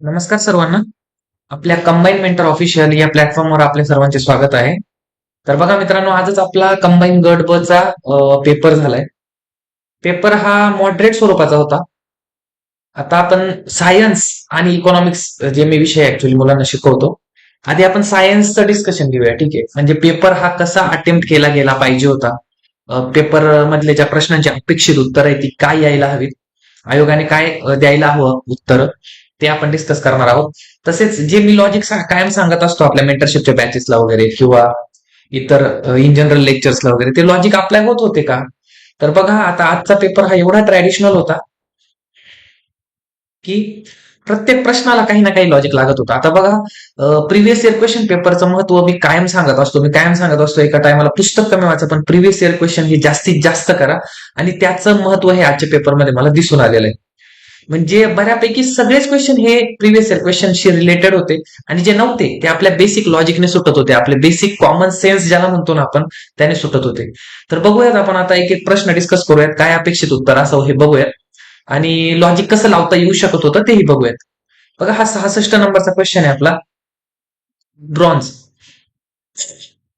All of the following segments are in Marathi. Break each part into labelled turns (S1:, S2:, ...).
S1: नमस्कार सर्वांना. आपल्या कंबाईन मेंटर ऑफिशियल या प्लॅटफॉर्मवर आपल्या सर्वांचे स्वागत आहे. तर बघा मित्रांनो आजच आपला कंबाईन गट ब चा पेपर झालाय. पेपर हा मॉडरेट स्वरूपाचा होता. आता आपण सायन्स आणि इकॉनॉमिक्स जे मी विषय ऍक्च्युली मुलांना शिकवतो आधी आपण सायन्सचं डिस्कशन घेऊया ठीक आहे? म्हणजे पेपर हा कसा अटेम्प्ट केला गेला पाहिजे होता? पेपर मधले ज्या प्रश्नांची अपेक्षित उत्तर आहे ती काय यायला हवीत? आयोगाने काय द्यायला हवं उत्तर? ते आपण डिस्कस करणार आहोत. तसेच जे मी लॉजिक कायम सांगत असतो आपल्या मेंटरशिपच्या बॅचेसला वगैरे किंवा इतर इन जनरल लेक्चर्सला वगैरे ते लॉजिक अप्लाय होत होते का? तर बघा आता आजचा पेपर हा एवढा ट्रॅडिशनल होता की प्रत्येक प्रश्नाला काही ना काही लॉजिक लागत होतं. आता बघा प्रिव्हियस इयर क्वेश्चन पेपरचं महत्त्व मी कायम सांगत असतो. मी कायम सांगत असतो एका टायमाला पुस्तक कमी वाचा पण प्रिव्हियस इयर क्वेश्चन हे जास्तीत जास्त करा. आणि त्याचं महत्त्व हे आजच्या पेपरमध्ये मला दिसून आलेलं आहे. म्हणजे बऱ्यापैकी सगळेच क्वेश्चन हे प्रिव्हियस इयर क्वेश्चनशी रिलेटेड होते. आणि जे नव्हते ते आपल्या बेसिक लॉजिकने सुटत होते. आपले बेसिक कॉमन सेन्स ज्याला म्हणतो ना आपण त्याने सुटत होते. तर बघूयात आपण आता एक एक प्रश्न डिस्कस करूयात. काय अपेक्षित उत्तर असं हे बघूयात. आणि लॉजिक कसं लावता येऊ शकत होतं तेही बघूयात. बघा हा सहासष्ट नंबरचा क्वेश्चन आहे आपला. ब्रॉन्झ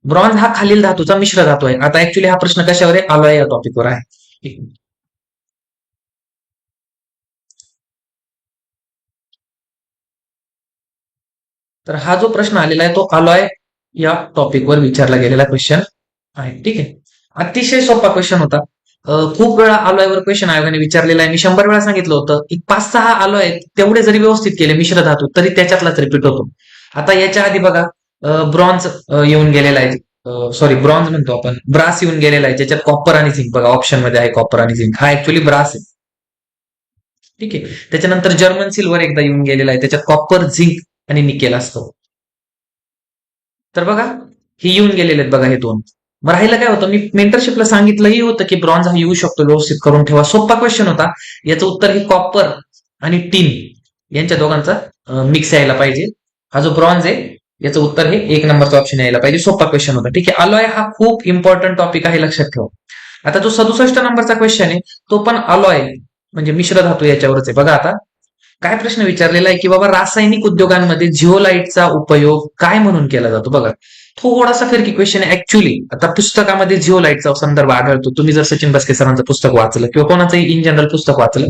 S1: ब्रॉन्झ हा खालील धातूचा मिश्र धातू आहे. आता ऍक्च्युली हा प्रश्न कशावर आहे? आलोय या टॉपिकवर आहे. तर हा जो प्रश्न आलेला आहे तो अलॉय या टॉपिकवर विचारला गेलेला क्वेश्चन आहे. ठीक आहे? अतिशय सोपा क्वेश्चन होता. खूप वेळा अलॉयवर क्वेश्चन आयोगाने विचारलेला आहे. मी शंभर वेळा सांगितलं होतं की पाच सहा अलॉय तेवढे जरी व्यवस्थित केले मिश्र धातू तरी त्याच्यातलाच रिपीट होतो. आता याच्या आधी बघा ब्रॉन्झ येऊन गेलेला आहे. सॉरी ब्रॉन्झ म्हणतो आपण. ब्रास येऊन गेलेला आहे. ज्याच्यात कॉपर आणि झिंक बघा ऑप्शनमध्ये आहे कॉपर आणि झिंक हा ऍक्च्युली ब्रास आहे. ठीक आहे? त्याच्यानंतर जर्मन सिल्वर एकदा येऊन गेलेला आहे. त्याच्यात कॉपर झिंक आणि निकेल असतो. तर बघा हे येऊन गेलेले आहेत बघा हे दोन. मग राहिलं काय होतं? मी मेंटरशिपला सांगितलंही होतं की ब्रॉन्झ हा येऊ शकतो व्यवस्थित करून ठेवा. सोपा क्वेश्चन होता. याचं उत्तर हे कॉपर आणि टीन यांच्या दोघांचा मिक्स यायला पाहिजे. हा जो ब्रॉन्झ आहे याचं उत्तर हे एक नंबरचा ऑप्शन यायला पाहिजे. सोपा क्वेश्चन होता. ठीक आहे अलॉय हा खूप इम्पॉर्टंट टॉपिक आहे लक्षात ठेवा. आता जो सदुसष्ट नंबरचा क्वेश्चन आहे तो पण अलॉय म्हणजे मिश्र धातू याच्यावरच आहे. बघा आता काय प्रश्न विचारलेला आहे की बाबा रासायनिक उद्योगांमध्ये झिओलाईटचा उपयोग काय म्हणून केला जातो? बघा थोडासा फिरकी क्वेश्चन आहे. ऍक्च्युली आता पुस्तकामध्ये झिओलाईटचा संदर्भ आढळतो. तुम्ही जर सचिन बसके सरांचं पुस्तक वाचलं किंवा कोणाचंही इन जनरल पुस्तक वाचलं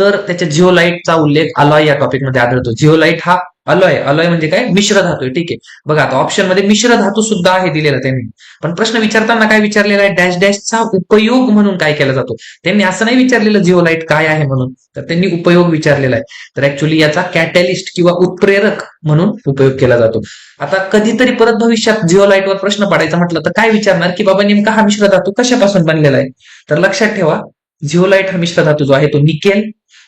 S1: तर त्याच्या झिओलाईटचा उल्लेख अलॉय या टॉपिकमध्ये आढळतो. झिओलाईट हा अलॉय अलॉय म्हणजे काय? मिश्र धातू आहे ठीक आहे. बघा आता ऑप्शनमध्ये मिश्र धातू सुद्धा आहे दिलेला त्यांनी. पण प्रश्न विचारताना काय विचारलेला आहे? डॅश डॅशचा उपयोग म्हणून काय केला जातो? त्यांनी असं नाही विचारलेलं जिओलाइट काय आहे म्हणून तर त्यांनी उपयोग विचारलेला आहे. तर ऍक्च्युली याचा कॅटॅलिस्ट किंवा उत्प्रेरक म्हणून उपयोग केला जातो. आता कधीतरी परत भविष्यात जिओलाइटवर प्रश्न पडायचा म्हटलं तर काय विचारणार की बाबा नेमका हा मिश्र धातू कशापासून बनलेला आहे? तर लक्षात ठेवा जिओलाइट हा मिश्र धातू जो आहे तो निकेल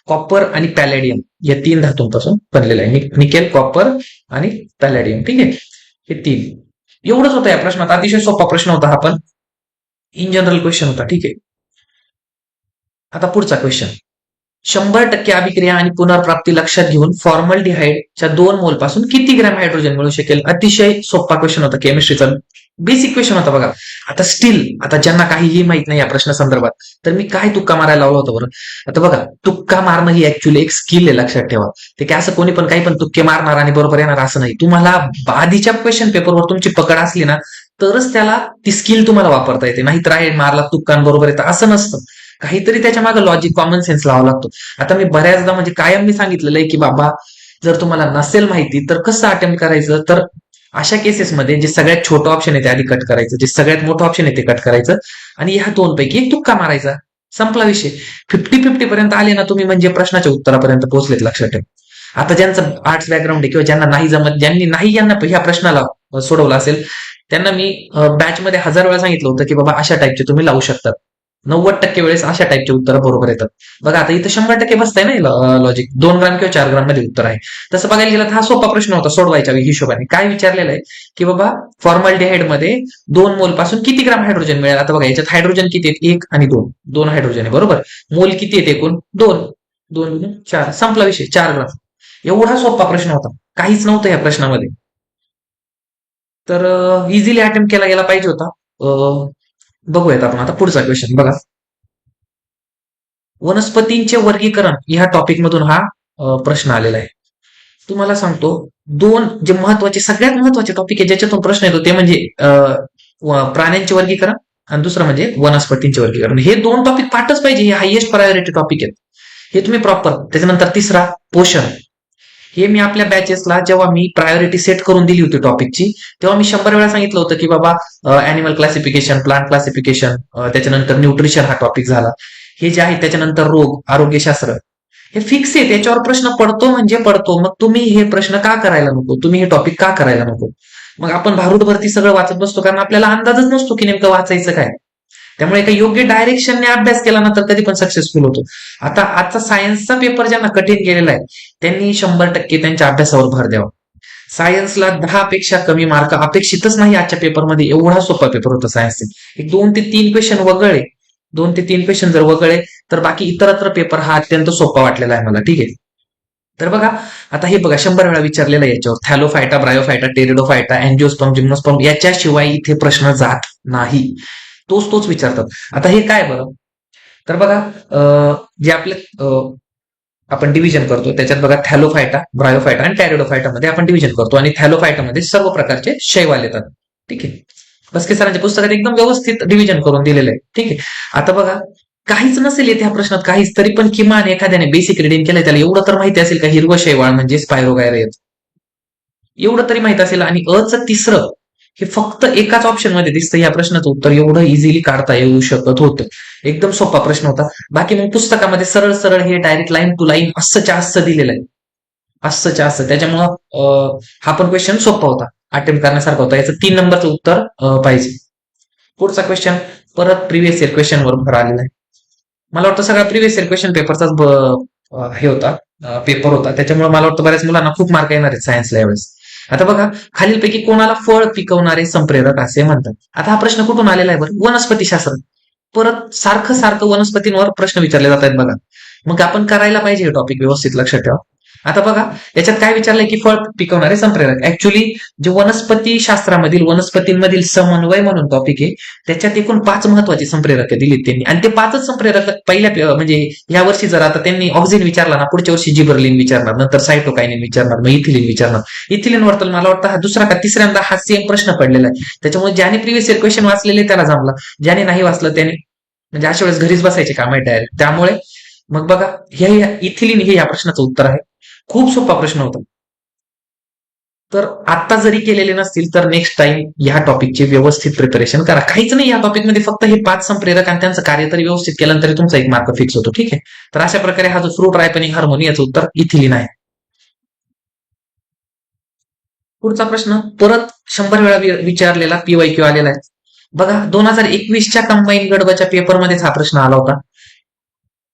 S1: कॉपर आणि पॅलेडियम या तीन धातूंपासून बनलेलं आहे. निकेल कॉपर आणि पॅलेडियम ठीक आहे? हे तीन. एवढंच होतं या प्रश्नात. अतिशय सोपा प्रश्न होता हा पण. इन जनरल क्वेश्चन होता. ठीक आहे? आता पुढचा क्वेश्चन शंभर टक्के अभिक्रिया आणि पुनर्प्राप्ती लक्षात घेऊन फॉर्मल डिहाइडच्या दोन मोलपासून किती ग्रॅम हायड्रोजन मिळू शकेल? अतिशय सोपा क्वेश्चन होता. केमिस्ट्रीचा बेसिक क्वेश्चन होता बघा. आता स्टील आता ज्यांना काहीही माहीत नाही या प्रश्नासंदर्भात तर मी काय तुक्का मारायला लावला होता बरं? आता बघा तुक्का मारणं ही ऍक्च्युली एक स्किल आहे लक्षात ठेवा. ते काय असं कोणी पण काही पण तुक्के मारणार आणि बरोबर येणार असं नाही. तुम्हाला आधीच्या क्वेश्चन पेपरवर तुमची पकड असली ना तरच त्याला ती स्किल तुम्हाला वापरता येते. नाहीतर आहे मारला तुक्कांबरोबर येतं असं नसतं. काहीतरी त्याच्यामागे लॉजिक कॉमन सेन्स लावा लागतो. आता मी बऱ्याचदा म्हणजे कायम मी सांगितलेलं आहे की बाबा जर तुम्हाला नसेल माहिती तर कसं अटेम्प्ट करायचं? तर अशा केसेसमध्ये जे सगळ्यात छोटं ऑप्शन आहे ते आधी कट करायचं जे सगळ्यात मोठं ऑप्शन आहे ते कट करायचं आणि ह्या दोन पैकी एक तुक्का मारायचा. संपला विषय. फिफ्टी फिफ्टी पर्यंत आले ना तुम्ही म्हणजे प्रश्नाच्या उत्तरापर्यंत पोहोचलेत लक्षात ठेव. आता ज्यांचं आर्ट्स बॅकग्राऊंड आहे किंवा ज्यांना नाही जमत ज्यांनी नाही यांना ह्या प्रश्नाला सोडवलं सोडवला असेल त्यांना मी बॅच मध्ये हजार वेळा सांगितलं होतं की बाबा अशा टाईपचे तुम्ही लावू शकतात नव्वद टक्के वेळेस अशा टाईपचे उत्तर बरोबर येतात. बघा आता इथं शंभर टक्के बसताय ना लॉजिक दोन ग्राम किंवा चार ग्राममध्ये उत्तर आहे. तसं बघायला गेलं तर हा सोपा प्रश्न होता सोडवायच्या हिशोबाने. काय विचारलेला आहे? की बाबा फॉर्मलमध्ये दोन मोलपासून किती ग्राम हायड्रोजन मिळेल? आता बघा याच्यात हायड्रोजन किती आहेत? एक आणि दोन. दोन हायड्रोजन आहे बरोबर? मोल किती आहेत एकूण? दोन. दोन चार. संपला विषय. चार ग्राम. एवढा सोपा प्रश्न होता. काहीच नव्हतं या प्रश्नामध्ये. तर इझिली अटेम्प्ट केला गेला पाहिजे होता. बघूयात आपण आता पुढचा क्वेश्चन बघा. वनस्पतींचे वर्गीकरण ह्या टॉपिक मधून हा प्रश्न आलेला आहे. तुम्हाला सांगतो दोन जे महत्त्वाचे सगळ्यात महत्त्वाचे टॉपिक आहे ज्याच्यातून प्रश्न येतो ते म्हणजे प्राण्यांचे वर्गीकरण आणि दुसरं म्हणजे वनस्पतींचे वर्गीकरण. हे दोन टॉपिक पाठच पाहिजे हे हायएस्ट प्रायोरिटी टॉपिक आहेत. हे तुम्ही प्रॉपर त्याच्यानंतर तिसरा पोषण. हे मी आपल्या बॅचेसला जेव्हा मी प्रायोरिटी सेट करून दिली होती टॉपिकची तेव्हा मी शंभर वेळा सांगितलं होतं की बाबा अॅनिमल क्लासिफिकेशन प्लांट क्लासिफिकेशन त्याच्यानंतर न्यूट्रिशन हा टॉपिक झाला. हे जे आहे त्याच्यानंतर रोग आरोग्यशास्त्र. हे फिक्स आहे त्याच्यावर प्रश्न पडतो म्हणजे पडतो. मग तुम्ही हे प्रश्न का करायला नको? तुम्ही हे टॉपिक का करायला नको? मग आपण भारूड भरती सगळं वाचत बसतो कारण आपल्याला अंदाजच नसतो की नेमकं वाचायचं काय. त्यामुळे एका योग्य डायरेक्शनने अभ्यास केला ना तर कधी पण सक्सेसफुल होतो. आता आजचा सायन्सचा पेपर ज्यांना कठीण गेलेला आहे त्यांनी शंभर टक्के त्यांच्या अभ्यासावर भर द्यावा. सायन्सला दहा पेक्षा कमी मार्क अपेक्षितच नाही आजच्या पेपरमध्ये एवढा सोपा पेपर होता सायन्सचे एक दोन ते तीन क्वेश्चन वगळे दोन ते तीन क्वेश्चन जर वगळे तर बाकी इतरत्र पेपर हा अत्यंत सोपा वाटलेला आहे मला ठीक आहे? तर बघा आता हे बघा शंभर वेळा विचारलेलं आहे याच्यावर. Thallophyta bryophyta pteridophyta angiosperm gymnosperm याच्याशिवाय इथे प्रश्न जात नाही. तोच तोच विचारतात. आता हे काय बरं? तर बघा जे आपले आपण डिव्हिजन करतो त्याच्यात बघा थॅलोफायटा ब्रायोफायटा आणि टॅरिडोफायटा मध्ये आपण डिव्हिजन करतो आणि थॅलोफायटा मध्ये सर्व प्रकारचे शैवाल येतात. ठीक आहे? बसके सरांच्या पुस्तकात एकदम व्यवस्थित डिव्हिजन करून दिलेलं आहे. ठीक आहे? आता बघा काहीच नसेल येते ह्या प्रश्नात काहीच तरी पण किमान एखाद्याने बेसिक रिडिंग केलंय त्याला एवढं तर माहिती असेल का हिरवं शैवाळ म्हणजे स्पायरोगायरेत एवढं तरी माहीत असेल आणि अचं तिसरं हे फक्त एकाच ऑप्शनमध्ये दिसतं या प्रश्नाचं उत्तर एवढं इझिली काढता येऊ शकत होतं. एकदम सोपा प्रश्न होता. बाकी मग पुस्तकामध्ये सरळ सरळ हे डायरेक्ट लाईन टू लाईन असंच्या असं दिलेलं आहे. असंच्या असं. त्याच्यामुळं हा पण क्वेश्चन सोपा होता. अटेम्प्ट करण्यासारखा होता. याचं तीन नंबरचं उत्तर पाहिजे. पुढचा क्वेश्चन परत प्रिव्हियस इयर क्वेश्चन वर भर आलेला आहे. मला वाटतं सगळा प्रिव्हियस इयर क्वेश्चन पेपरचाच हे होता पेपर होता. त्याच्यामुळे मला वाटतं बऱ्याच मुलांना खूप मार्क येणार आहेत सायन्सला यावेळेस. आता बघा खालीलपैकी कोणाला फळ पिकवणारे संप्रेरक असे म्हणतात? आता हा प्रश्न कुठून आलेला आहे बरं? वनस्पतीशास्त्र परत सारखं सारखं वनस्पतींवर प्रश्न विचारले जात आहेत बघा. मग आपण करायला पाहिजे हे टॉपिक व्यवस्थित लक्षात ठेवा. आता बघा याच्यात काय विचारलंय की फळ पिकवणारे संप्रेरक. ऍक्च्युली जे वनस्पती शास्त्रामधील वनस्पतींमधील समन्वय म्हणून टॉपिक आहे त्याच्यात एकूण पाच महत्त्वाचे संप्रेरक दिलीत त्यांनी. आणि ते पाचच संप्रेरक पहिल्या म्हणजे या वर्षी जर आता त्यांनी ऑक्झिन विचारला ना पुढच्या वर्षी जिबरलिन विचारणार नंतर सायटोकायनिन विचारणार मग इथिलिन विचारणार. इथिलिन वरतल मला वाटतं हा दुसरा का तिसऱ्यांदा हा सेम प्रश्न पडलेला आहे. त्याच्यामुळे ज्याने प्रिव्हियस इयर क्वेश्चन वाचलेले त्याला जमला. ज्याने नाही वाचलं त्याने म्हणजे अशा वेळेस घरीच बसायचे काम आहे डायरेक्ट त्यामुळे मग बघा हे हे- इथिलिन हे या प्रश्नाचं उत्तर आहे. खूप सोपा प्रश्न होता. तर आता जरी केलेले नसतील तर नेक्स्ट टाइम या टॉपिकचे व्यवस्थित प्रिपरेशन करा. काहीच नाही या टॉपिकमध्ये फक्त हे पाच संप्रेरक आणि त्यांचं कार्य तरी व्यवस्थित केलं तरी तुमचा एक मार्क फिक्स होतो. ठीक आहे? तर अशा प्रकारे हा जो फ्रूट रायपनिंग हार्मोनी याचं उत्तर इथिलिन आहे पुढचा प्रश्न परत शंभर वेळा विचारलेला पीवाय क्यू आलेला आहे. बघा दोन हजार एकवीसच्या कंबाईन गडबाच्या पेपरमध्येच हा प्रश्न आला होता.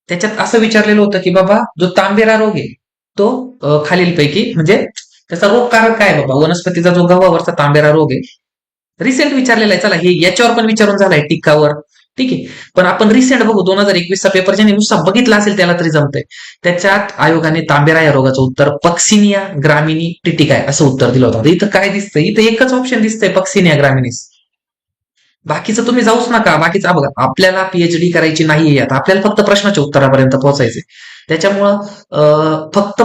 S1: त्याच्यात असं विचारलेलं होतं की बाबा जो तांबेरा रोग आहे तो खालीलपैकी म्हणजे त्याचा रोग कारण काय बाबा? वनस्पतीचा जो गव्हावरचा तांबेरा रोग आहे रिसेंट विचारलेला आहे चला हे याच्यावर पण विचारून झालाय टिकावर. ठीक आहे? पण आपण रिसेंट बघू दोन हजार एकवीसचा पेपर ज्याने नुसता बघितला असेल त्याला तरी जमतंय. त्याच्यात आयोगाने तांबेरा या रोगाचं उत्तर पक्सिनिया ग्रामिनी टिटिकाय असं उत्तर दिलं होतं. इथं काय दिसतंय? इथं एकच ऑप्शन दिसतंय पक्सिनिया ग्रामिनीस बाकीचं तुम्ही जाऊच नका. बाकीचं बघा आपल्याला पीएचडी करायची नाहीये आता. आपल्याला फक्त प्रश्नाच्या उत्तरापर्यंत पोहोचायचे त्याच्यामुळं फक्त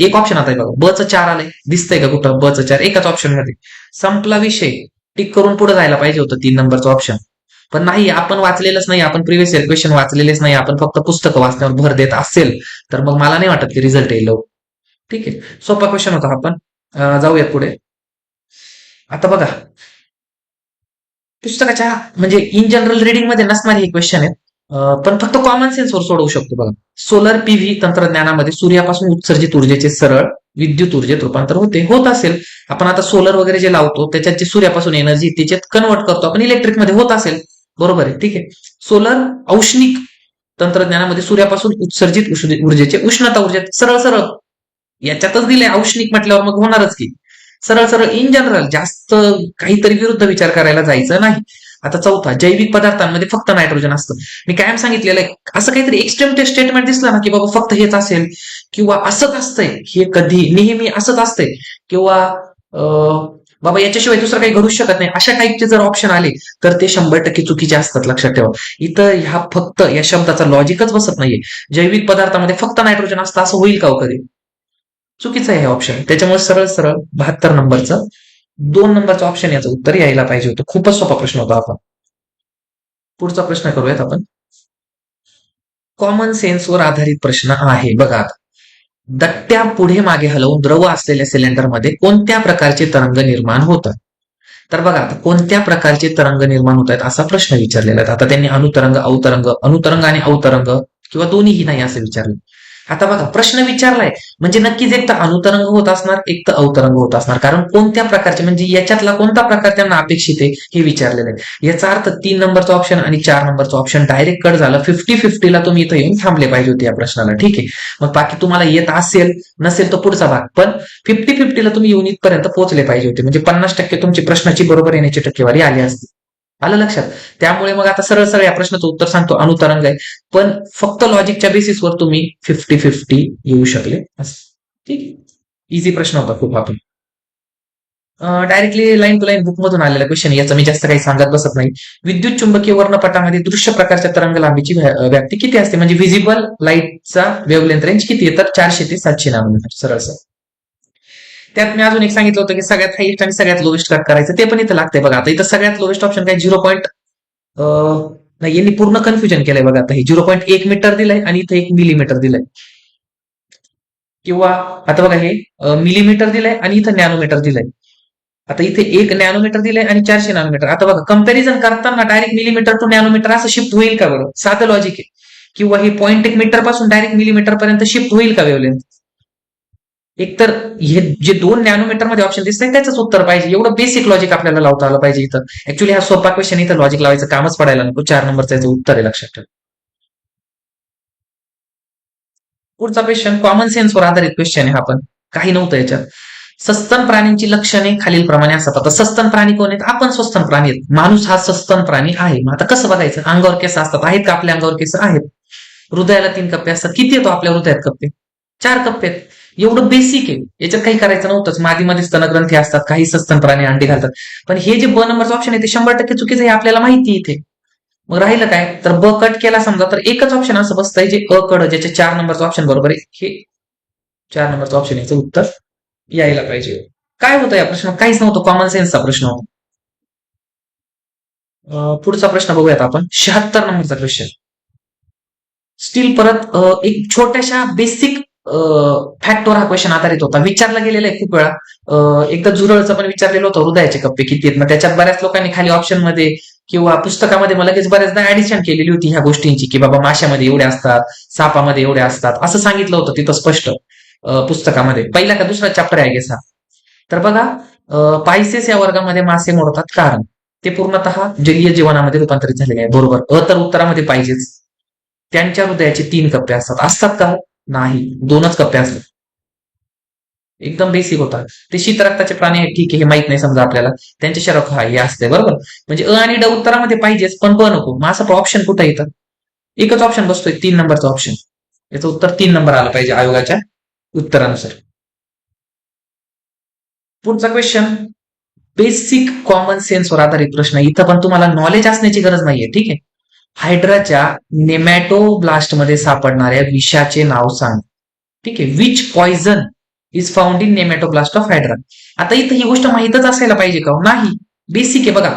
S1: एक ऑप्शन आता आहे बघा. ब चार आलंय. दिसतंय का कुठं? ब चार. एकाच ऑप्शनमध्ये. संपला विषय. टिक करून पुढे जायला पाहिजे होतं तीन नंबरचं ऑप्शन पण नाही आपण वाचलेलंच नाही. आपण प्रिव्हियस इयर क्वेश्चन वाचलेलेच नाही. आपण फक्त पुस्तकं वाचण्यावर भर देत असेल तर मग मला नाही वाटत की रिझल्ट येईल ठीक आहे. सोपा क्वेश्चन होता आपण जाऊयात पुढे. आता बघा. पुस्तकाच्या म्हणजे इन जनरल रिडिंगमध्ये नसणारे हे क्वेश्चन आहेत. पण फक्त कॉमन सेन्सवर सोडवू शकतो बघा. सोलर पीव्ही तंत्रज्ञानामध्ये सूर्यापासून उत्सर्जित ऊर्जेचे सरळ विद्युत ऊर्जेत रूपांतर होते होत असेल. आपण आता सोलर वगैरे जे लावतो त्याच्यात जे सूर्यापासून एनर्जी त्याच्यात कन्वर्ट करतो आपण इलेक्ट्रिकमध्ये होत असेल. बरोबर आहे ठीक आहे. सोलर औष्णिक तंत्रज्ञानामध्ये सूर्यापासून उत्सर्जित ऊर्जेचे उष्णता ऊर्जेत सरळ सरळ. याच्यातच दिले औष्णिक म्हटल्यावर मग होणारच की. सरळ सरळ इन जनरल जास्त काहीतरी विरुद्ध विचार करायला जायचं नाही. आता चौथा जैविक पदार्थांमध्ये फक्त नायट्रोजन असतं. मी कायम सांगितलेलं आहे असं काहीतरी एक्स्ट्रीम स्टेटमेंट दिसलं ना की बाबा फक्त हेच असेल किंवा असंच असतंय हे कधी नेहमी असंच असतंय किंवा बाबा याच्याशिवाय दुसरं काही घडूच शकत नाही अशा टाईपचे जर ऑप्शन आले तर ते शंभर टक्के चुकीचे असतात लक्षात ठेवा. इथं ह्या फक्त या शब्दाचा लॉजिकच बसत नाहीये. जैविक पदार्थामध्ये फक्त नायट्रोजन असतं असं होईल का हो कधी? चुकीचं आहे हे ऑप्शन त्याच्यामुळे सरळ सरळ बहात्तर नंबरचं दोन नंबरचं ऑप्शन याचं उत्तर यायला पाहिजे होतं. खूपच सोपा प्रश्न होता आपण पुढचा प्रश्न करूयात आपण. कॉमन सेन्सवर आधारित प्रश्न आहे. बघा दट्ट्या पुढे मागे हलवून द्रव असलेल्या सिलेंडरमध्ये कोणत्या प्रकारचे तरंग निर्माण होतात? तर बघा आता कोणत्या प्रकारचे तरंग निर्माण होत आहेत असा प्रश्न विचारलेला आहे. आता त्यांनी अनुतरंग अवतरंग अनुतरंग आणि अवतरंग किंवा दोन्हीही नाही असं विचारलं. आता बघा प्रश्न विचारलाय. म्हणजे नक्कीच एक तर अनुतरंग होत असणार एक तर अवतरंग होत असणार. कारण कोणत्या प्रकारचे म्हणजे याच्यातला कोणता प्रकार त्यांना अपेक्षित आहे हे विचारलेलं आहे. याचा अर्थ तीन नंबरचं ऑप्शन आणि चार नंबरचं ऑप्शन डायरेक्ट कट झालं. फिफ्टी फिफ्टीला तुम्ही इथं येऊन थांबले पाहिजे होते या प्रश्नाला. ठीक आहे? मग बाकी तुम्हाला येत असेल नसेल तर पुढचा भाग. पण फिफ्टी फिफ्टीला तुम्ही येऊन इथपर्यंत पोहोचले पाहिजे होते. म्हणजे पन्नास टक्के तुमची प्रश्नाची बरोबर येण्याची टक्केवारी आली असती. आलं लक्षात? त्यामुळे मग आता सरळ सरळ या प्रश्नाचं उत्तर सांगतो. अनुतरंग आहे. पण फक्त लॉजिकच्या बेसिसवर तुम्ही फिफ्टी फिफ्टी येऊ शकले. ठीक आहे. इझी प्रश्न होता खूप आपण. Directly line to line book मधून आलेला क्वेश्चन याचं मी जास्त काही सांगत बसत नाही. विद्युत चुंबकीय वर्णपटामध्ये दृश्य प्रकारच्या तरंग लांबीची व्याप्ती किती असते? म्हणजे व्हिजिबल लाईटचा वेवलेंथ रेंज किती आहे? तर चारशे ते सातशे नाव सरळ सर त्यात मी अजून एक सांगितलं होतं की सगळ्यात हाईस्ट आणि सगळ्यात लोवेस्ट कट करायचं ते पण इथं लागतंय बघा. आता इथं सगळ्यात लोवेस्ट ऑप्शन काय? झिरो पॉईंट नाही यांनी पूर्ण कन्फ्युजन केलंय बघा आता हे. झिरो पॉईंट एक मीटर दिलंय आणि इथं एक मिलीमीटर दिलंय. किंवा आता बघा हे मिलीमीटर दिलंय आणि इथं नॅनोमीटर दिलंय. आता इथे एक नॅनोमीटर दिलंय आणि चारशे नॅनोमीटर आता बघा कंपॅरिझन करताना डायरेक्ट मिलीमीटर टू नॅनोमीटर असं शिफ्ट होईल का बरं? साधं लॉजिक आहे. किंवा हे पॉईंट एक मीटरपासून डायरेक्ट मिलीमीटर पर्यंत शिफ्ट होईल का वेवलेंथ एकतर हे जे दोन नॅनोमीटरमध्ये ऑप्शन दिसत त्याच उत्तर पाहिजे. एवढं बेसिक लॉजिक आपल्याला लावता आलं पाहिजे इथं. ऍक्च्युली हा सोपा क्वेश्चन इथं लॉजिक लावायचं कामच पडायला नको. चार नंबरचं याचं उत्तर आहे लक्षात ठेवा. पुढचा क्वेश्चन कॉमन सेन्सवर आधारित क्वेश्चन आहे हा पण. काही नव्हतं याच्यात. सस्तन प्राण्यांची लक्षणे खालील प्रमाणे असतात. आता सस्तन प्राणी कोण आहेत? आपण स्वस्तन प्राणी आहेत. माणूस हा सस्तन प्राणी आहे. मग आता कसं बघायचं? अंगावर केस असतात. आहेत का आपल्या अंगावर केस? आहेत. हृदयाला तीन कप्पे असतात. किती येतो आपल्या हृदयात कप्पे? चार कप्पे आहेत. एवढं बेसिक आहे. याच्यात काही करायचं नव्हतंच. मादीमध्ये स्तनग्रंथी असतात काही सस्तन प्राणी अंडी घालतात. पण हे जे ब नंबरचं ऑप्शन आहे ते शंभर टक्के चुकीचं हे आपल्याला माहिती इथे. मग राहिलं काय? तर ब कट केला समजा तर एकच ऑप्शन असं बसतंय जे अ कड ज्याचे चार नंबरचं ऑप्शन बरोबर आहे. हे चार नंबरचं ऑप्शन याचं उत्तर यायला पाहिजे. काय होतं या प्रश्न काहीच नव्हतं. कॉमन सेन्सचा प्रश्न होता. पुढचा प्रश्न बघूयात आपण. शहात्तर नंबरचा क्वेश्चन स्टील परत एक छोट्याशा बेसिक फॅक्टवर हा क्वेश्चन आधारित होता. विचारला गेलेला आहे खूप वेळा. एकदा जुरळचं पण विचारलेलं होतं हृदयाचे कप्पे किती आहेत? मग त्याच्यात बऱ्याच लोकांनी खाली ऑप्शनमध्ये किंवा पुस्तकामध्ये मला लगेच बऱ्याचदा ऍडिशन केलेली होती ह्या गोष्टींची की बाबा माशामध्ये एवढे असतात सापामध्ये एवढे असतात. असं सांगितलं होतं तिथं स्पष्ट पुस्तकामध्ये. पहिला का दुसरा चॅप्टर आहे गेसा तर बघा पायसेस या वर्गामध्ये मासे मोडतात. कारण ते पूर्णतः जलीय जीवनामध्ये रूपांतरित झालेले आहे. बरोबर? अ तर उत्तरामध्ये पाहिजेच त्यांच्या हृदयाचे तीन कप्पे असतात. असतात का? नाही. दोनच कप्पे असतात एकदम बेसिक होता ते शीतरक्ताचे प्राणी आहेत ठीक आहे हे माहीत नाही समजा आपल्याला. त्यांच्या शरीरात हा हे असते बरोबर? म्हणजे अ आणि ड उत्तरामध्ये पाहिजेच पण ब नको. मग असं ऑप्शन कुठं येतं? एकच ऑप्शन बसतोय तीन नंबरचा ऑप्शन याचं उत्तर तीन नंबर आलं पाहिजे आयोगाच्या उत्तरानुसार. पुढचा क्वेश्चन बेसिक कॉमन सेन्सवर आधारित प्रश्न. इथं पण तुम्हाला नॉलेज असण्याची गरज नाहीये ठीक आहे? हायड्राच्या नेमॅटोब्लास्टमध्ये सापडणाऱ्या विषाचे नाव सांग. ठीक आहे? Which poison is found in nematoblast of hydra आता इथं ही गोष्ट माहीतच असायला पाहिजे का हो? नाही. बेसिक आहे बघा.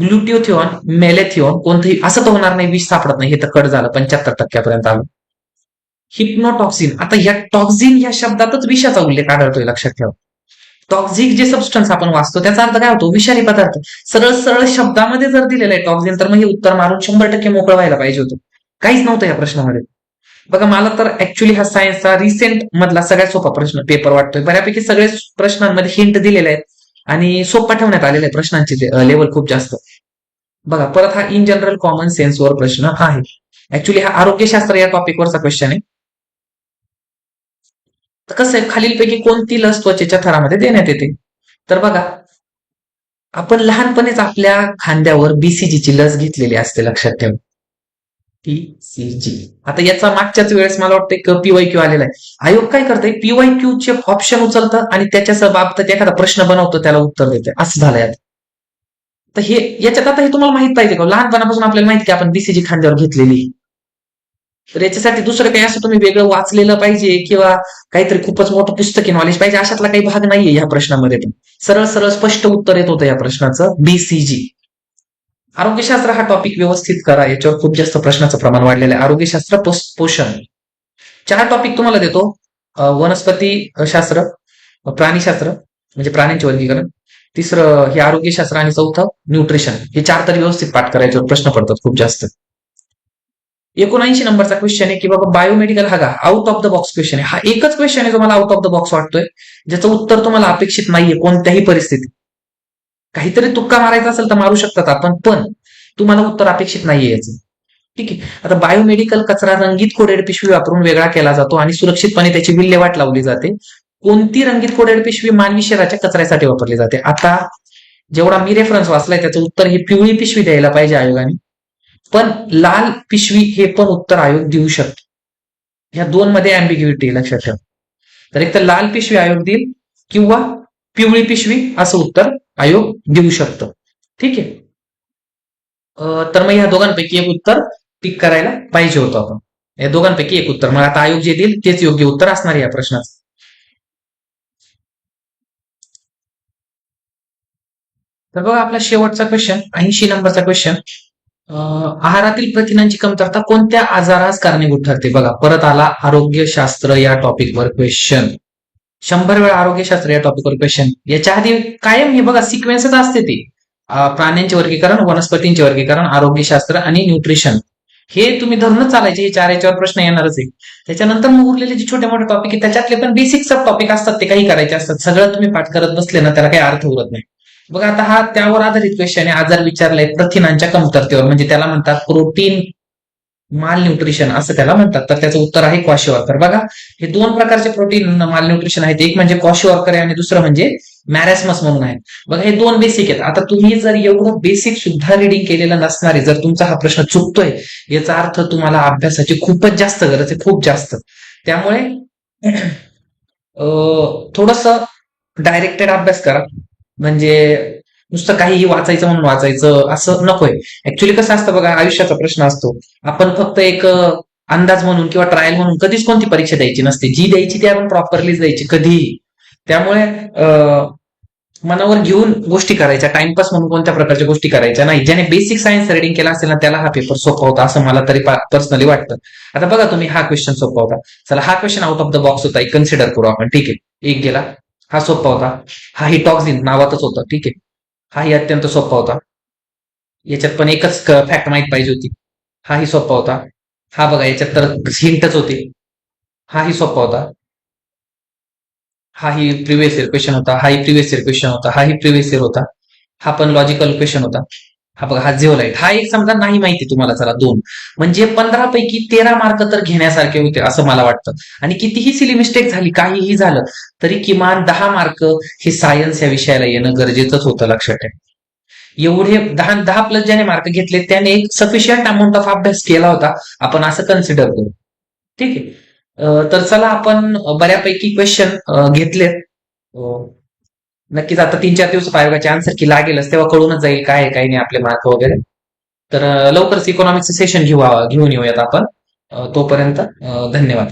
S1: ग्लुटिओथिओन मेलेथिओन कोणतंही असं तर होणार नाही. विष सापडत नाही. हे तर कट झालं. पंच्याहत्तर टक्क्यापर्यंत आलं. हिप्नोटॉक्सिन आता ह्या टॉक्झिन या शब्दातच विषाचा उल्लेख आढळतोय. लक्षात ठेवा. टॉक्झिक जे सबस्टन्स आपण वाचतो त्याचा अर्थ काय होतो? विषारी पदार्थ. सरळ सरळ शब्दामध्ये जर दिलेलं आहे टॉक्झिन तर मग हे उत्तर मारून शंभर टक्के मोकळं व्हायला पाहिजे होतं. काहीच नव्हतं या प्रश्नामध्ये. बघा मला तर ऍक्च्युली हा सायन्सचा रिसेंट मधला सगळ्यात सोपा प्रश्न पेपर वाटतोय. बऱ्यापैकी सगळे प्रश्नांमध्ये हिंट दिलेले आहेत आणि सोपा ठेवण्यात आलेला आहे प्रश्नांची लेवल खूप जास्त. बघा परत हा इन जनरल कॉमन सेन्सवर प्रश्न आहे. ऍक्च्युली हा आरोग्यशास्त्र या टॉपिकवरचा क्वेश्चन आहे. कसं आहे खालीलपैकी कोणती लस त्वचेच्या थरामध्ये देण्यात येते? तर बघा आपण लहानपणीच आपल्या खांद्यावर बीसीजीची लस घेतलेली असते लक्षात ठेवा. पीसीजी आता याचा मागच्याच वेळेस मला वाटतं पीवाय क्यू आलेला आहे. आयोग काय करतंय? पीवाय क्यू चे ऑप्शन उचलतं आणि त्याच्या बाबतीत एखादा प्रश्न बनवतो त्याला उत्तर देते असं झालंय आता. तर हे याच्यात आता हे तुम्हाला माहीत पाहिजे का? लहानपणापासून आपल्याला माहिती की आपण बीसीजी खांद्यावर घेतलेली. तर याच्यासाठी दुसरं काही असं तुम्ही वेगळं वाचलेलं पाहिजे किंवा काहीतरी खूपच मोठं पुस्तकी नॉलेज पाहिजे अशातला काही भाग नाहीये ह्या प्रश्नामध्ये पण. सरळ सरळ स्पष्ट उत्तर येत होतं या प्रश्नाचं. बीसीजी आरोग्यशास्त्र हा टॉपिक व्यवस्थित करा याच्यावर खूप जास्त प्रश्नाचं प्रमाण वाढलेलं आहे. आरोग्यशास्त्र पोषण. चार टॉपिक तुम्हाला देतो. वनस्पती शास्त्र प्राणीशास्त्र म्हणजे प्राण्यांचे वर्गीकरण. तिसरं हे आरोग्यशास्त्र आणि चौथं न्यूट्रिशन हे चार तर व्यवस्थित पाठ करायच्यावर प्रश्न पडतात खूप जास्त. एकोणऐंशी नंबरचा क्वेश्चन आहे की बाबा बायोमेडिकल हा का out of the box question आहे. हा एकच क्वेश्चन आहे जो मला आउट ऑफ द बॉक्स वाटतोय. ज्याचं उत्तर तुम्हाला अपेक्षित नाहीये कोणत्याही परिस्थितीत. काहीतरी तुक्का मारायचा असेल तर मारू शकतात आपण पण तुम्हाला उत्तर अपेक्षित नाहीये याचं. ठीक आहे. आता बायोमेडिकल कचरा रंगीत कोडेड पिशवी वापरून वेगळा केला जातो आणि सुरक्षितपणे त्याची विल्हेवाट लावली जाते. कोणती रंगीत कोडेड पिशवी मानवी शरीराच्या कचऱ्यासाठी वापरली जाते? आता जेवढा मी रेफरन्स वाचलाय त्याचं उत्तर ही पिवळी पिशवी द्यायला पाहिजे आयोगाने. पण लाल पिशवी हे पण उत्तर आयोग देऊ शकतो. या दोन मध्ये अँबिग्युटी लक्षात ठेवा. तर एक तर लाल पिशवी आयोग देईल किंवा पिवळी पिशवी असं उत्तर आयोग देऊ शकतो. ठीक आहे? तर मग या दोघांपैकी एक उत्तर टिक करायला पाहिजे होतं आपण. या दोघांपैकी एक उत्तर. मग आता आयोग जे देईल तेच योग्य उत्तर असणार या प्रश्नाचं. तर बघा आपला शेवटचा क्वेश्चन ऐंशी नंबरचा क्वेश्चन आहारातील प्रथिनांची कमतरता कोणत्या आजारास कारणीभूत ठरते? बघा परत आला आरोग्यशास्त्र या टॉपिकवर क्वेश्चन शंभर वेळा आरोग्यशास्त्र या टॉपिकवर क्वेश्चन याच्या आधी कायम हे बघा सिक्वेन्सच असते ते. प्राण्यांचे वर्गीकरण वनस्पतींचे वर्गीकरण आरोग्यशास्त्र आणि न्यूट्रिशन हे तुम्ही धरूनच चालायचे हे चार याच्यावर प्रश्न येणारच आहे त्याच्यानंतर मग उरलेले जे छोटे मोठे टॉपिक आहे त्याच्यातले पण बेसिक सब टॉपिक असतात ते काही करायचे असतात. सगळं तुम्ही पाठ करत बसले ना त्याला काही अर्थ उरत नाही. बघा आता हा त्यावर आधारित क्वेश्चन आहे. आजार विचारलाय प्रथिनांच्या कमतरतेवर. म्हणजे त्याला म्हणतात प्रोटीन माल न्यूट्रिशन असं त्याला म्हणतात. तर त्याचं उत्तर आहे क्वाशी वर्कर बघा हे दोन प्रकारचे प्रोटीन माल न्यूट्रिशन आहेत. एक म्हणजे क्वाशी वर्कर आहे आणि दुसरं म्हणजे मॅरेस्मस म्हणून आहे. बघा हे दोन बेसिक आहेत. आता तुम्ही जर एवढं बेसिक सुद्धा रिडिंग केलेलं नसणारे जर तुमचा हा प्रश्न चुकतोय याचा अर्थ तुम्हाला अभ्यासाची खूपच जास्त गरज आहे. खूप जास्त. त्यामुळे थोडस डायरेक्टेड अभ्यास करा. म्हणजे नुसतं काहीही वाचायचं म्हणून वाचायचं असं नकोय. ऍक्च्युली कसं असतं बघा आयुष्याचा प्रश्न असतो. आपण फक्त एक अंदाज म्हणून किंवा ट्रायल म्हणून कधीच कोणती परीक्षा द्यायची नसते. जी द्यायची ती आपण प्रॉपरलीच द्यायची कधीही. त्यामुळे मनावर घेऊन गोष्टी करायच्या. टाइमपास म्हणून कोणत्या प्रकारच्या गोष्टी करायच्या नाही. ज्याने बेसिक सायन्स रिडिंग केला असेल ना त्याला हा पेपर सोपा होता असं मला तरी पर्सनली वाटतं. आता बघा तुम्ही हा क्वेश्चन सोपा होता. चला हा question out of the box होता. कन्सिडर करू आपण. ठीक आहे. एक गेला. हा सोपा होता. हा ही टॉक्झिन नावातच होता. ठीक आहे. हाही अत्यंत सोपा होता. याच्यात पण एकच फॅक्ट माहीत पाहिजे होती. हाही सोपा होता. हा बघा याच्यात तर हिंटच होती. हाही सोपा होता. हाही प्रिव्हियस इयर क्वेश्चन होता. हाही प्रिव्हियस इयर क्वेश्चन होता. हाही प्रिव्हियस इयर होता. हा पण लॉजिकल क्वेश्चन होता. हा बघा हा झिओलाइट हा एक समजा नाही माहिती तुम्हाला चला दोन. म्हणजे पंधरा पैकी तेरा मार्क तर घेण्यासारखे होते असं मला वाटतं. आणि कितीही सिली मिस्टेक झाली काहीही झालं तरी किमान दहा मार्क हे सायन्स या विषयाला येणं गरजेचंच होतं लक्षात ठेवा. एवढे दहा दहा प्लस ज्याने मार्क घेतले त्याने एक सफिशियंट अमाऊंट ऑफ अभ्यास केला होता आपण असं कन्सिडर करू. ठीक आहे. तर चला आपण बऱ्यापैकी क्वेश्चन घेतलेत. नक्कीच आता तीन चार दिवस आयोगाची आन्सर की लागेलच तेव्हा कळूनच जाईल काय आहे, काही नाही आपले मार्क वगैरे. तर लवकरच इकॉनॉमिक्सचं सेशन घेऊ घेऊन येऊयात आपण. तोपर्यंत धन्यवाद.